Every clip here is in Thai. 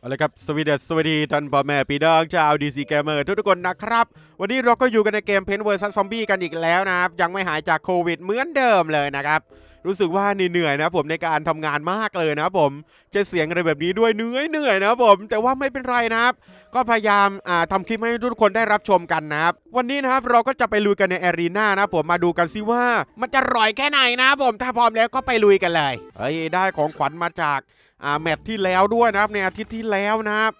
เอาละครับสวีเดนสวัสดีท่านพ่อแม่พี่น้องชาวดีซีเกมเมอร์ทุกๆคนนะครับ วันนี้เราก็อยู่กันในเกมเพนเวอร์ซัสซอมบี้กันอีกแล้วนะครับ ยังไม่หายจากโควิดเหมือนเดิมเลยนะครับ รู้สึกว่าเหนื่อยนะผมในการทำงานมากเลยนะผมจะเสียงอะไรแบบนี้ด้วยเหนื่อยเหนื่อยนะผม แต่ว่าไม่เป็นไรนะครับ ก็พยายามอ่าทำคลิปให้ทุกคนได้รับชมกันนะครับ วันนี้นะครับเราก็จะไปลุยกันในแอรีนานะผมมาดูกันซิว่ามันจะร่อยแค่ไหนนะผมถ้าพร้อมแล้วก็ไปลุยกันเลยเฮ้ยได้ของขวัญมาจาก อ่าแมตช์ที่แล้วด้วยนะครับในอาทิตย์ที่แล้วนะครับ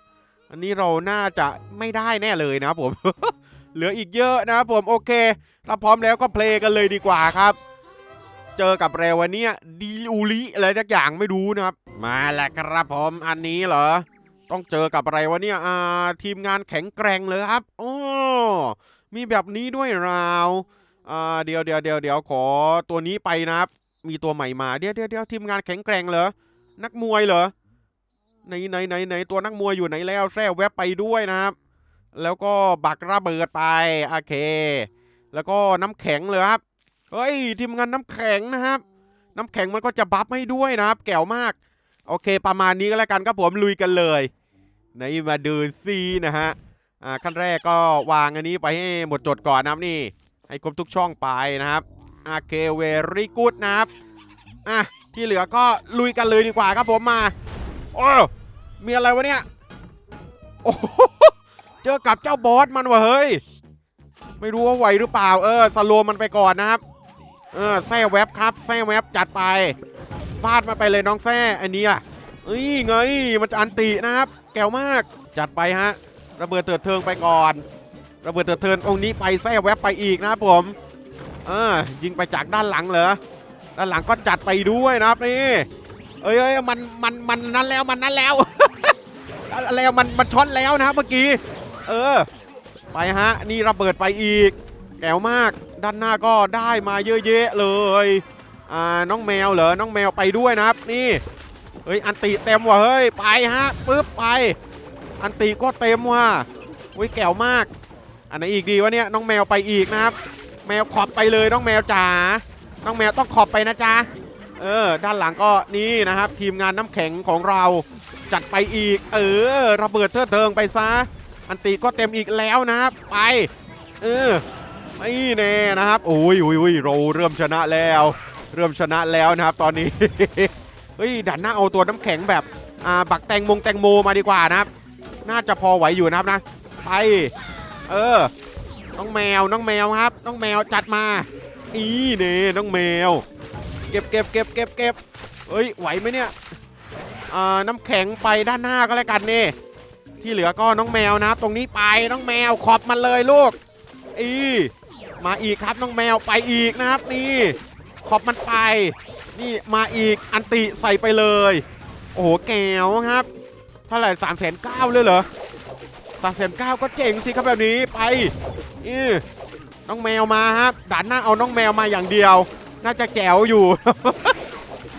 อันนี้เราน่าจะไม่ได้แน่เลยนะครับผม เหลืออีกเยอะนะครับผมโอเคถ้าพร้อมแล้วก็เพลงกันเลยดีกว่าครับ เจอกับเรววันนี้ดีอูริอะไรสักอย่างไม่รู้นะครับ มาแล้วครับผมอันนี้เหรอ ต้องเจอกับอะไรวะเนี่ยอ่าทีมงานแข็งแกร่งเลยครับโอ้มีแบบนี้ด้วยราวอ่าเดี๋ยวเดี๋ยวเดี๋ยวเดี๋ยวขอตัวนี้ไปนะครับ มีตัวใหม่มาเดี๋ยวเดี๋ยวเดี๋ยวทีมงานแข็งแกร่งเหรอ นักมวยเหรอไหนไหนไหนไหนตัวนักมวยอยู่ไหนแล้วแทร่แวบไปด้วยนะครับ แล้วก็บักระเบิดไปโอเค แล้วก็น้ำแข็งเลยครับเฮ้ยทีมงานน้ำแข็งนะครับ น้ำแข็งมันก็จะบัฟให้ด้วยนะครับ แก้วมาก โอเค ประมาณนี้ก็แล้วกันครับผมลุยกันเลยไหนมาดูซีนะฮะอ่าขั้นแรกก็วางอันนี้ไปให้หมดจดก่อนนะครับนี่ ให้ครบทุกช่องไปนะครับโอเคเวรี่กูดนะครับอะ ที่เหลือก็ลุยกันเลยดีกว่าครับผมมาโอ้มีอะไรวะเนี่ยโอ้โหเจอกับเจ้าบอสมันวะเฮ้ย ไม่รู้ว่าไหวหรือเปล่า เออสโลว์มันไปก่อนนะครับ เออแซ่แวบครับแซ่แวบจัดไปฟาดมาไปเลยน้องแซ่อันนี้อะเอ้ยไงมันจะอันตินะครับ แก้วมากจัดไปฮะระเบิดเถิดเทิงไปก่อน ระเบิดเถิดเทิงองค์นี้ไปแซ่แวบไปอีกนะครับผม เออยิงไปจากด้านหลังเหรอ ด้านหลังก็จัดไปด้วยนะครับนี่เอ้ยเอ้ยมันมันมันนั้นแล้วมันนั้นแล้วแล้วมันมันช็อตแล้วนะครับเมื่อกี้ เออ ไปฮะนี่ระเบิดไปอีกแก้วมากด้านหน้าก็ได้มาเยอะแยะเลยอ่าน้องแมวเหรอน้องแมวไปด้วยนะครับนี่เฮ้ยอันติเต็มว่ะเฮ้ยไปฮะปึ๊บไป อันติก็เต็มว่ะเฮ้ยแก้วมาก อันไหนอีกดีวะเนี่ยน้องแมวไปอีกนะครับ แมวขอบไปเลยน้องแมวจ๋า น้องแมวต้องขอบไปนะจ๊ะ เออ ด้านหลังก็นี่นะครับ ทีมงานน้ำแข็งของเราจัดไปอีก เออ ระเบิดเทิดเทิงไปซะ อันติก็เต็มอีกแล้วนะครับไป เออนี่แน่นะครับโอ้ยโอ้ยโอ้ยเราเริ่มชนะแล้ว เริ่มชนะแล้วนะครับ ตอนนี้ เฮ้ยดันหน้าเอาตัวน้ำแข็งแบบอ่าบักแตงมงแตงโมมาดีกว่านะครับ น่าจะพอไหวอยู่นะครับนะ ไป เออ น้องแมวน้องแมวครับ น้องแมวจัดมา อีเน่น้องแมว เก็บเก็บเก็บเก็บเก็บเฮ้ยไหวไหมเนี่ยอ่าน้ำแข็งไปด้านหน้าก็แล้วกันเน่ที่เหลือก็น้องแมวนะครับตรงนี้ไปน้องแมวขอบมันเลยลูกอีมาอีกครับน้องแมวไปอีกนะครับนี่ขอบมันไป นี่มาอีกอันติใส่ไปเลย โอ้โหแก้วครับเท่าไหร่สามแสนเก้าเลยเหรอสามแสนเก้าก็เจ๋งสิครับแบบนี้ไปอี น้องแมวมาครับดันหน้าเอาน้องแมวมาอย่างเดียว น่าจะแจ๋วอยู่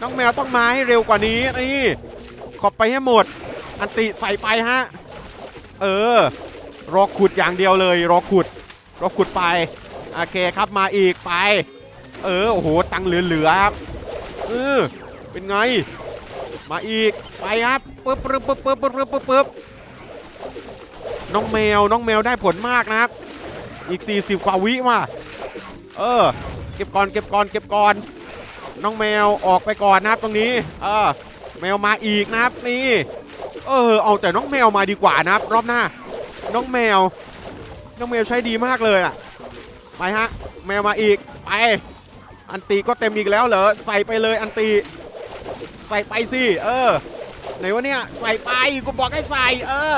น้องแมวต้องมาให้เร็วกว่านี้นี่ขอบไปให้หมด อันติใส่ไปฮะ เออ รอขุดอย่างเดียวเลย รอขุด รอขุดไป โอเคครับมาอีกไป เออ โอ้โห ตังเหลือๆครับ เออ เป็นไง มาอีก ไปครับปึ๊บปึ๊บปึ๊บปึ๊บปึ๊บปึ๊บปึ๊บน้องแมว น้องแมวได้ผลมากนะครับ อีก 40 กว่าวิว่ะเออ เก็บก่อน เก็บก่อน เก็บก่อน น้องแมวออกไปก่อนนะครับตรงนี้ เออ แมวมาอีกนะครับนี่ เออ เอาแต่น้องแมวมาดีกว่านะครับ รอบหน้า น้องแมว น้องแมวใช้ดีมากเลยอะ ไปฮะ แมวมาอีก ไป อันตีก็เต็มอีกแล้วเหรอ ใส่ไปเลยอันตี ใส่ไปสิ เออ ไหนวะเนี่ย ใส่ไป กูบอกให้ใส่ เออ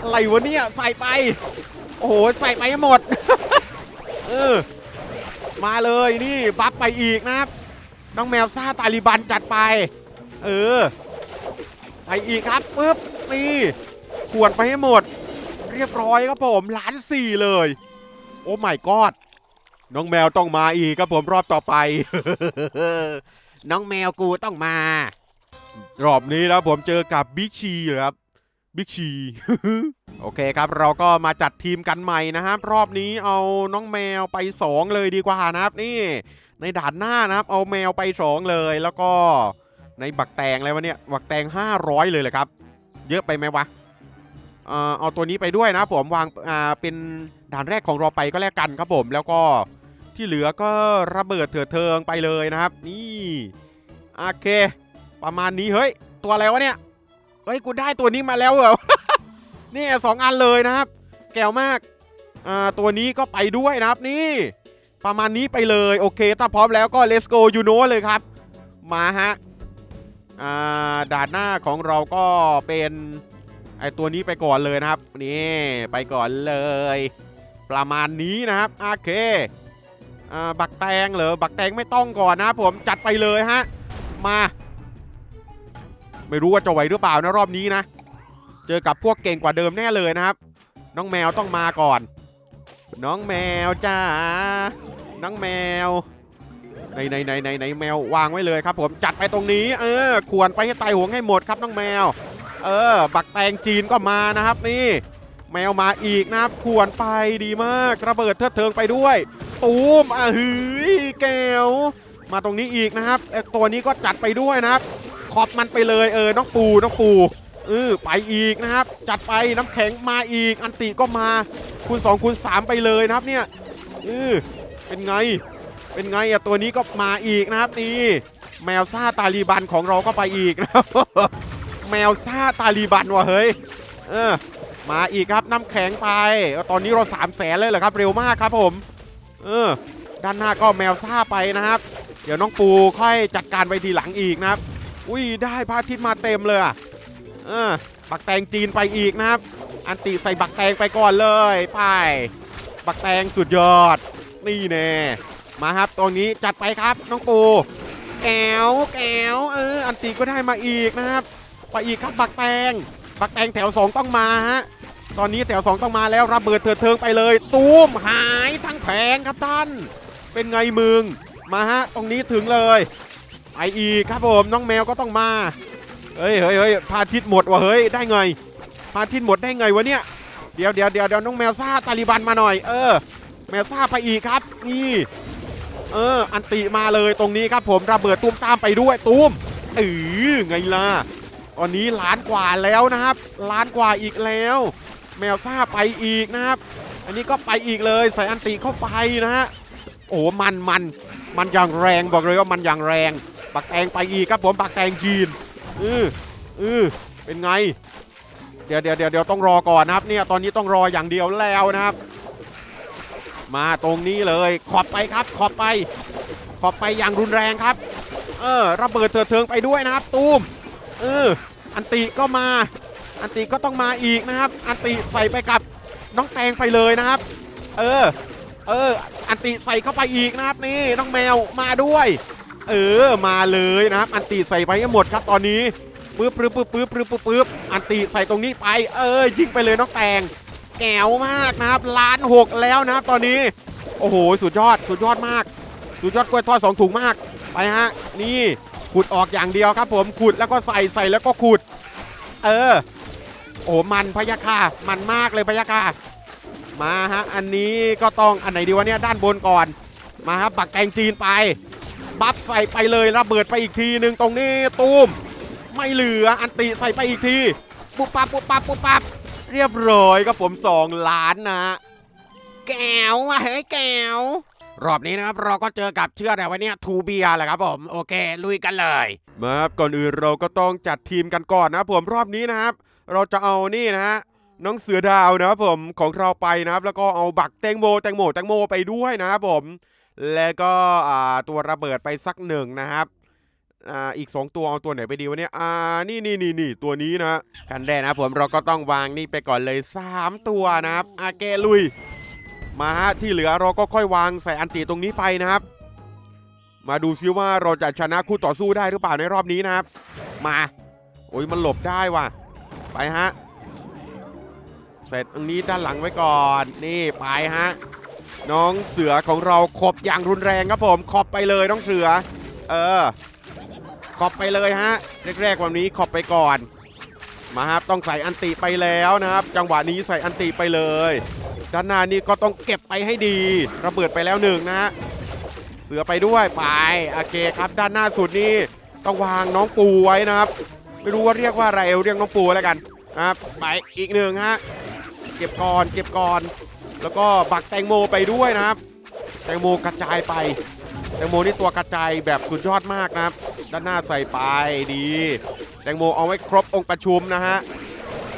อะไรวะเนี่ย ใส่ไป โอ้โหใส่ไปให้หมด เออ มาเลยนี่บัฟไปอีกนะครับ น้องแมวซ่าตาลิบันจัดไป เออ ไปอีกครับปึ๊บนี่ขวดไปให้หมด เรียบร้อยครับผมล้านสี่เลย โอ้ไม่กอดน้องแมวต้องมาอีกครับผมรอบต่อไป น้องแมวกูต้องมา รอบนี้แล้วผมเจอกับบิ๊กชีครับบิ๊กชี โอเคครับ เราก็มาจัดทีมกันใหม่นะครับ รอบนี้เอาน้องแมวไป 2 เลยดีกว่านะครับนี่ ในด่านหน้านะครับ เอาแมวไป 2 เลย แล้วก็ในบักแตงอะไรวะเนี่ยบักแตง 500 เลยเลยครับ เยอะไปไหมวะเออเอาตัวนี้ไปด้วยนะผมวางอ่าเป็นด่านแรกของเราไปก็แล้วกันครับผมแล้วก็ที่เหลือก็ระเบิดเถื่อเทิงไปเลยนะครับ นี่โอเค ประมาณนี้เฮ้ย ตัวอะไรวะเนี่ยเฮ้ยกูได้ตัวนี้มาแล้วเหรอ นี่สองอันเลยนะครับ แก้วมากอ่าตัวนี้ก็ไปด้วยนะครับนี่ ประมาณนี้ไปเลยโอเค ถ้าพร้อมแล้วก็ let's go you know เลยครับ มาฮะอ่าด่านหน้าของเราก็เป็นไอตัวนี้ไปก่อนเลยนะครับนี่ไปก่อนเลย ประมาณนี้นะครับโอเคอ่าบักแตงเหรอบักแตงไม่ต้องก่อนนะผมจัดไปเลยฮะมา ไม่รู้ว่าจะไหวหรือเปล่านะรอบนี้นะ จอกับพวกเก่งกว่าเดิมแน่เลยนะครับ น้องแมวต้องมาก่อน น้องแมวจ้าน้องแมวในในในในในแมววางไว้เลยครับ ผมจัดไปตรงนี้ เออขวนไปให้ตายหวงให้หมดครับน้องแมว เออ บักแตงจีนก็มานะครับนี่ แมวมาอีกนะครับขวนไปดีมากระเบิดเทิดเทิงไปด้วยตูมอะหืยแก้วมาตรงนี้อีกนะครับไอตัวนี้ก็จัดไปด้วยนะครับขอบมันไปเลยเออน้องปูน้องปู เออไปอีกนะครับ จัดไปน้ำแข็งมาอีก อันติก็มาคูณ2คูณ3ไปเลยนะครับเนี่ยเออเป็นไง เป็นไงอะตัวนี้ก็มาอีกนะครับนี่แมวซ่าตาลีบันของเราก็ไปอีกนะครับแมวซ่าตาลีบันว่ะเฮ้ยเออมาอีกครับน้ำแข็งไป ตอนนี้เรา3 0 0แสนเลยเหรอครับ เร็วมากครับผม เออ ด้านหน้าก็แมวซ่าไปนะครับ เดี๋ยวน้องปูค่อยจัดการไปทีหลังอีกนะครับ อุ้ยได้พระอาทิตย์มาเต็มเลยอะ บักแตงจีนไปอีกนะครับ อันติใส่บักแตงไปก่อนเลยไปบักแตงสุดยอด นี่แน่มาครับตรงนี้จัดไปครับน้องปูแก้วแก้วเอออันติก็ได้มาอีกนะครับไปอีกครับบักแตงบักแตงแถว 2 ต้องมาฮะตอนนี้แถว 2 ต้องมาแล้วระเบิดเถิดเทิงไปเลย ตูมหายทั้งแผงครับท่าน เป็นไงมึงมาฮะตรงนี้ถึงเลยไปอีกครับผมน้องแมวก็ต้องมา เฮ้ยเฮ้ยเฮ้ยพาทิตย์หมดวะเฮ้ยได้ไงพาทิตย์หมดได้ไงวะเนี่ยเดี๋ยวเดี๋ยวเดี๋ยวเดี๋ยวน้องแมวซ่าตาลิบันมาหน่อยเออ แมวซ่าไปอีกครับ นี่เอออันติมาเลยตรงนี้ครับผมระเบิดตุ้มตามไปด้วยตุ้มเออไงล่ะตอนนี้ล้านกว่าแล้วนะครับ ล้านกว่าอีกแล้ว แมวซ่าไปอีกนะครับ อันนี้ก็ไปอีกเลยใส่อันติเข้าไปนะฮะโอ้มันมันมันอย่างแรงบอกเลยว่ามันอย่างแรงบักแตงไปอีกครับผมบักแตงจีน อืออือเป็นไง เดี๋ยวเดี๋ยวเดี๋ยวเดี๋ยวต้องรอก่อนนะครับเนี่ยตอนนี้ต้องรออย่างเดียวแล้วนะครับ มาตรงนี้เลยขอบไปครับ ขอบไป ขอบไปอย่างรุนแรงครับ เออระเบิดเถิดเทิงไปด้วยนะครับ ตูมเอออันติก็มา อันติก็ต้องมาอีกนะครับ อันติใส่ไปกับน้องแตงไปเลยนะครับ เออ เออ อันติใส่เข้าไปอีกนะครับนี่น้องแมวมาด้วย เออมาเลยนะครับ อันติใส่ไปให้หมดครับตอนนี้ปึ๊บปึ๊บปึ๊บปึ๊บปึ๊บปึ๊บปึ๊บอันติใส่ตรงนี้ไป เออยิงไปเลยน้องแตงแก้วมากนะครับล้านหกแล้วนะครับตอนนี้ โอ้โหสุดยอดสุดยอดมาก สุดยอดกล้วยทอดสองถุงมากไปฮะนี่ขุดออกอย่างเดียวครับ ผมขุดแล้วก็ใส่ใส่แล้วก็ขุด เออ โอ้มันพยาค่ะมันมากเลยพยาค่ะมาฮะอันนี้ก็ต้องอันไหนดีวะเนี่ยด้านบนก่อนมาครับปักแตงจีนไป บัฟใส่ไปเลยระเบิดไปอีกทีหนึ่งตรงนี้ตูมไม่เหลืออันติใส่ไปอีกทีปุ๊บปั๊บปุ๊บปั๊บปุ๊บปั๊บเรียบร้อยครับผม 2 ล้านนะ แก้วว่ะเฮ้ยแก้วรอบนี้นะครับเราก็เจอกับเชื่ออะไรวะเนี่ยทูเบียแหละครับผม โอเค ลุยกันเลยมาครับก่อนอื่นเราก็ต้องจัดทีมกันก่อนนะผมรอบนี้นะครับ เราจะเอานี่นะฮะน้องเสือดาวนะครับผมของเราไปนะครับ แล้วก็เอาบักแตงโมแตงโมแตงโมไปด้วยนะครับผม แล้วก็ตัวระเบิดไปสักหนึ่งนะครับอีก 2 ตัวเอาตัวไหนไปดีวะเนี่ยอ่านี่นี่นี่นี่ตัวนี้นะกันแดนะผมเราก็ต้องวางนี่ไปก่อนเลย 3 ตัวนะครับอาเกลุย มาฮะที่เหลือเราก็ค่อยวางใส่อันติตรงนี้ไปนะครับ มาดูซิว่าเราจะชนะคู่ต่อสู้ได้หรือเปล่าในรอบนี้นะครับ มา โอ้ยมันหลบได้ว่ะ ไปฮะ เสร็จตรงนี้ด้านหลังไว้ก่อน นี่ไปฮะ น้องเสือของเราขบอย่างรุนแรงครับผมขอบไปเลยน้องเสือ เออ ขอบไปเลยฮะแรกๆวันนี้ขอบไปก่อน มาครับต้องใส่อันติไปแล้วนะครับ จังหวะนี้ใส่อันติไปเลย ด้านหน้านี้ก็ต้องเก็บไปให้ดี ระเบิดไปแล้วหนึ่งนะฮะเสือไปด้วยไปโอเคครับ ด้านหน้าสุดนี่ต้องวางน้องปูไว้นะครับ ไม่รู้ว่าเรียกว่าอะไรเรียกน้องปูแล้วกันนะครับไปอีกหนึ่งฮะเก็บก่อนเก็บก่อน แล้วก็บักแตงโมไปด้วยนะครับ แตงโมกระจายไป แตงโมนี่ตัวกระจายแบบสุดยอดมากนะครับ ด้านหน้าใส่ไปดี แตงโมเอาไว้ครบองค์ประชุมนะฮะ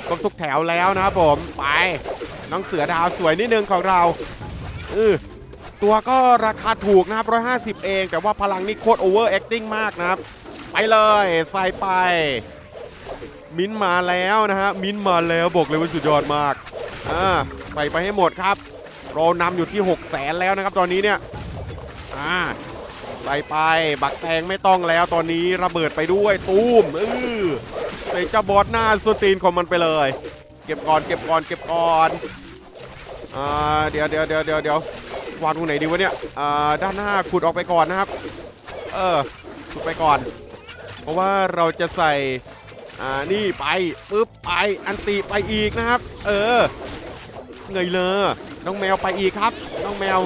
ครบทุกแถวแล้วนะครับผมไปน้องเสือดาวสวยนิดนึงของเราเออตัวก็ราคาถูกนะครับ 150 เอง แต่ว่าพลังนี่โคตรโอเวอร์แอคติ้งมากนะครับ ไปเลยใส่ไป มิ้นมาแล้วนะฮะ มิ้นมาแล้วบอกเลยว่าสุดยอดมากอ่า ใส่ไปให้หมดครับ เรานำอยู่ที่6 0แสนแล้วนะครับตอนนี้เนี่ยอ่าใส่ไปบักแตงไม่ต้องแล้วตอนนี้ระเบิดไปด้วยตูมเออใส่เจ้าบอสหน้าสตีนของมันไปเลย เก็บก่อนเก็บก่อนเก็บก่อนอ่าเดี๋ยวเดี๋ยวเดี๋ยวเดี๋ยวเดี๋ยววางตรงไหนดีวะเนี่ยอ่าด้านหน้าขุดออกไปก่อนนะครับ เออขุดไปก่อน เพราะว่าเราจะใส่อ่านี่ไปปึ๊บไปอันติไปอีกนะครับ เออ เงยเลยน้องแมวไปอีกครับ น้องแมว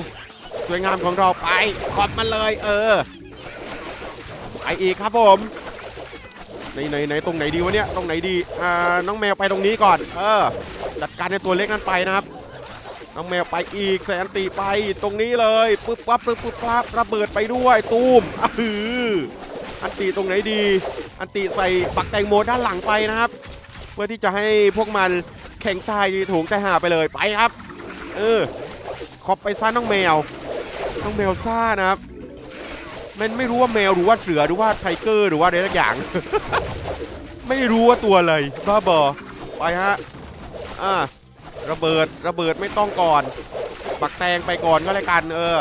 สวยงามของเราไปขอบมันเลย เออไปอีกครับผมไหนไหนไหนตรงไหนดีวะเนี่ยตรงไหนดีอ่าน้องแมวไปตรงนี้ก่อน เออ จัดการในตัวเล็กนั้นไปนะครับ น้องแมวไปอีกแสนตีไปตรงนี้เลยปึ๊บปั๊บปึ๊บปึ๊บปั๊บระเบิดไปด้วยตูมอืออันตีตรงไหนดี อันตีใส่ปักแตงโมด้านหลังไปนะครับ เพื่อที่จะให้พวกมัน แข่งตายถุงแต่หาไปเลยไปครับ เออขอบไปซ่าน้องแมวน้องแมวซ่านะครับมันไม่รู้ว่าแมวหรือว่าเสือหรือว่าไทเกอร์หรือว่าอะไรสักอย่าง ไม่รู้ว่าตัวอะไรบ้าบอไปฮะอ่าระเบิดระเบิดไม่ต้องก่อนปักแตงไปก่อนก็แล้วกัน เออ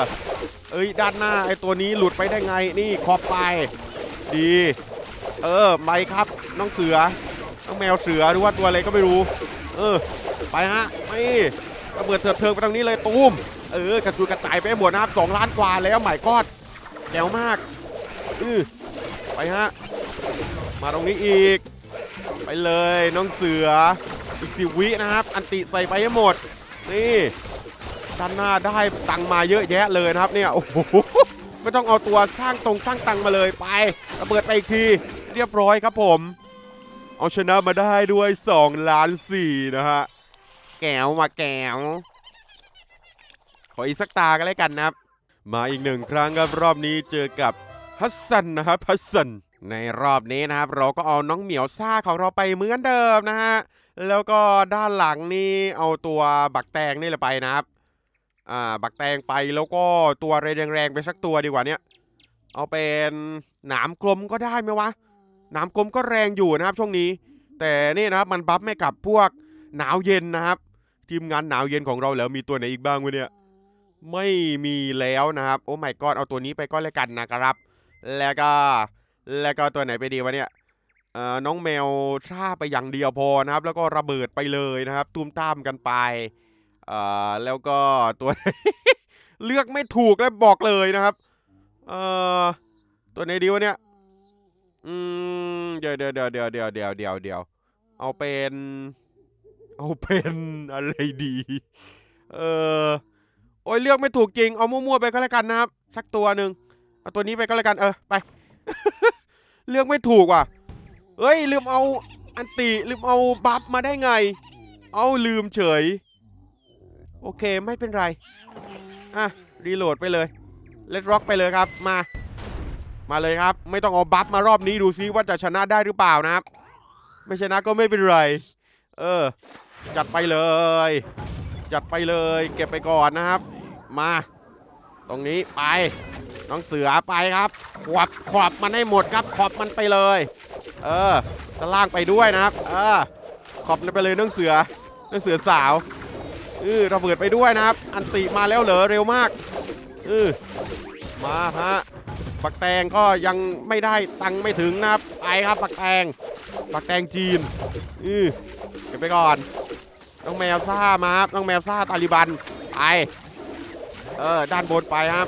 เอ้ยด้านหน้าไอ้ตัวนี้หลุดไปได้ไงนี่ขอบไป ดี เออไปครับน้องเสือน้องแมวเสือหรือว่าตัวอะไรก็ไม่รู้ เออ ไปฮะไม่ระเบิดเถิดเทิงไปตรงนี้เลยตูม เออกระจุยกระจายไปหมดนะครับสองล้านกว่าแล้วหมายกอดแจ๋วมากอือไปฮะ มาตรงนี้อีก ไปเลยน้องเสือ อีกสิวินะครับ อันติใส่ไปให้หมด นี่ด้านหน้าได้ตังมาเยอะแยะเลยนะครับเนี่ย โอ้โห ไม่ต้องเอาตัวสร้างตรงสร้างตังมาเลยไประเบิดไปอีกที เรียบร้อยครับผม เอาชนะมาได้ด้วย 2 ล้าน4นะฮะ แก้วมาแก้ว ขออีกสักตากันเลยกันนะครับ มาอีกหนึ่งครั้งครับรอบนี้เจอกับฮัสซันนะครับฮัสซัน ในรอบนี้นะครับ เราก็เอาน้องเหมียวซ่าของเราไปเหมือนเดิมนะฮะ แล้วก็ด้านหลังนี่เอาตัวบักแตงนี่แหละไปนะครับ อ่า บักแตงไปแล้วก็ตัวอะไรแรงๆไปสักตัวดีกว่าเนี้ยเอาเป็นหนามกลมก็ได้ไหมวะ นามกลมก็แรงอยู่นะครับช่วงนี้ แต่นี่นะครับมันบัฟไม่กับพวกหนาวเย็นนะครับทีมงานหนาวเย็นของเราแล้วมีตัวไหนอีกบ้างวะเนี่ยไม่มีแล้วนะครับโอ้ไม่กอดเอาตัวนี้ไปก็แล้วกันนะครับ แล้วก็แล้วก็ตัวไหนไปดีวะเนี่ยน้องแมวท่าไปอย่างเดียวพอนะครับ แล้วก็ระเบิดไปเลยนะครับ ตุ้มตามกันไปแล้วก็ตัวเลือกไม่ถูกแล้วบอกเลยนะครับตัวไหนดีวะเนี่ย อืมเดี๋ยวเดี๋ยวเดี๋ยวเดี๋ยวเดี๋ยวเดี๋ยวเดี๋ยวเดี๋ยวเอาเป็น เอาเป็นอะไรดี เออโอ้ยเลือกไม่ถูกจริง เอามั่วๆไปก็แล้วกันนะครับ สักตัวหนึ่งเอาตัวนี้ไปก็แล้วกันเออไป เลือกไม่ถูกว่ะเอ้ยลืมเอาอันติลืมเอาบัฟมาได้ไง เอาลืมเฉย โอเคไม่เป็นไร อะ รีโหลดไปเลยเลดร็อกไปเลยครับมา มาเลยครับ ไม่ต้องเอาบัฟมารอบนี้ดูซิว่าจะชนะได้หรือเปล่านะครับ ไม่ชนะก็ไม่เป็นไร เออ จัดไปเลย จัดไปเลย เก็บไปก่อนนะครับ มา ตรงนี้ไป น้องเสือไปครับขวบขอบมันให้หมดครับ ขอบมันไปเลย เออด้านล่างไปด้วยนะครับ เออ ขอบมันไปเลยน้องเสือน้องเสือสาวเออระเบิดไปด้วยนะครับ อันติมาแล้วเหรอเร็วมากเออมาฮะ ปักแตงก็ยังไม่ได้ตังไม่ถึงนะครับไปครับปักแตงปักแตงจีนอือเก็บไปก่อน น้องแมวซ่ามาครับน้องแมวซ่าตาลิบันไปเออด้านบนไปครับ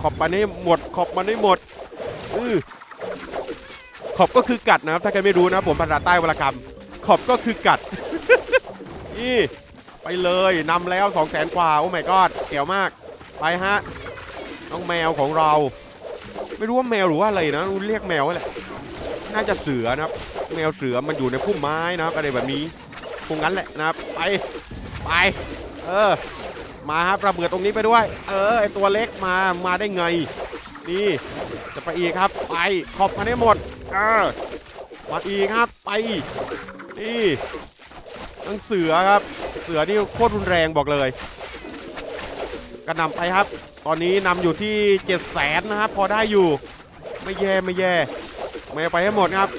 ขอบมันให้หมดขอบมันให้หมดอือขอบก็คือกัดนะครับ ถ้าใครไม่รู้นะผมภาษาใต้วรกรรม ขอบก็คือกัดนี่ไปเลยนำแล้ว2 0 0แสนกว่า โอ้ my god เกี่ยวมาก ไปฮะ น้องแมวของเรา ไม่รู้ว่าแมวหรือว่าอะไรนะรู้เรียกแมวแหละ น่าจะเสือนะครับ แมวเสือมันอยู่ในพุ่มไม้นะครับ อะไรแบบนี้คงงั้นแหละนะครับ ไป ไป เออ มาครับระเบิดตรงนี้ไปด้วย เออไอตัวเล็กมา มาได้ไง นี่ จะไปอีกครับ ไป ขอบมาได้หมด เออ มาอีกครับ ไป นี่ทั้งเสือครับ เสือนี่โคตรรุนแรงบอกเลย กระนำไปครับ ตอนนี้นำอยู่ที่7 0 0แสนนะครับ พอได้อยู่ ไม่แย่ไม่แย่ ไม่ไปให้หมดครับ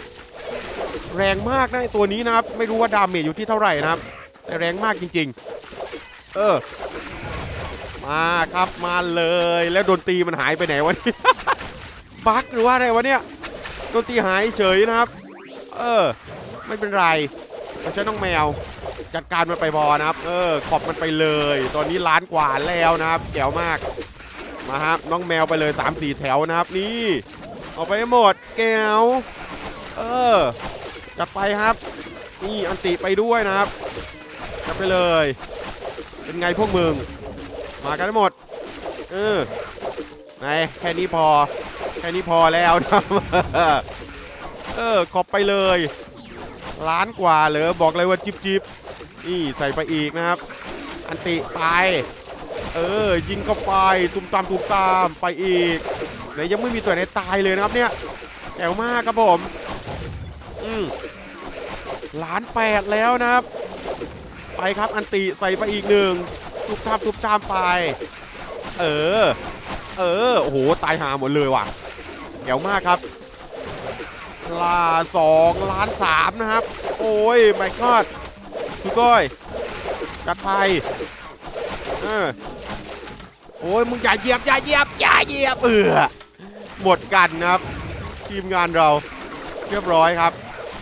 แรงมากนะตัวนี้นะครับ ไม่รู้ว่าดาเมจอยู่ที่เท่าไหร่นะครับ แต่แรงมากจริง ๆ เออ มาครับมาเลยแล้วดนตรีมันหายไปไหนวะนี่บั๊กหรือว่าอะไรวะเนี่ยดนตรีหายเฉยนะครับ เออ ไม่เป็นไรเราใช้น้องแมวจัดการมันไปพอนะครับ เออ ขอบมันไปเลย ตอนนี้ล้านกว่าแล้วนะครับแจ๋วมาก มาครับน้องแมวไปเลย 3-4 แถวนะครับนี่เอาไปหมดแก้วเออจัดไปครับ นี่อันติไปด้วยนะครับจัดไปเลย เป็นไงพวกมึง มากันหมดเออไหนแค่นี้พอ แค่นี้พอแล้วนะเออขอบไปเลยล้านกว่าเลยบอกเลยว่าจิบจิบนี่ใส่ไปอีกนะครับ อันติไป เออ ยิงเข้าไปตุ้มตามตุ้มตามไปอีกไหนยังไม่มีตัวไหนตายเลยนะครับเนี่ยแจ๋วมากครับผมอืมล้านแปดแล้วนะครับ ไปครับอันติใส่ไปอีกหนึ่งทุบตามทุบตามไป เออ เออโอ้โหตายหาหมดเลยว่ะแจ๋วมากครับลาสองล้านสามนะครับ โอ้ยไม่กอดทุกก้อยจัดไปเออ โอ้ยมึงอย่าเหยียบอย่าเหยียบอย่าเหยียบเออหมดกันนะครับ ทีมงานเราเรียบร้อยครับ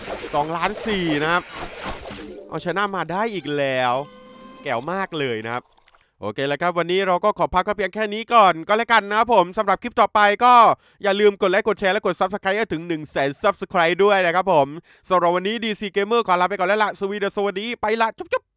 2ล้าน4นะครับ เอาชนะมาได้อีกแล้ว แก้วมากเลยนะครับโอเคแล้วครับวันนี้เราก็ขอพักก็เพียงแค่นี้ก่อนก็แล้วกันนะครับผมสำหรับคลิปต่อไปก็อย่าลืมกดไลค์กดแชร์และกด Subscribe ให้ถึง 1 0 0 0 0แสน Subscribe ด้วยนะครับผมสำหรับวันนี้ DC Gamer ขอลาไปก่อนแล้วล่ะสวีเดนสวัสดีไปละจุ๊บ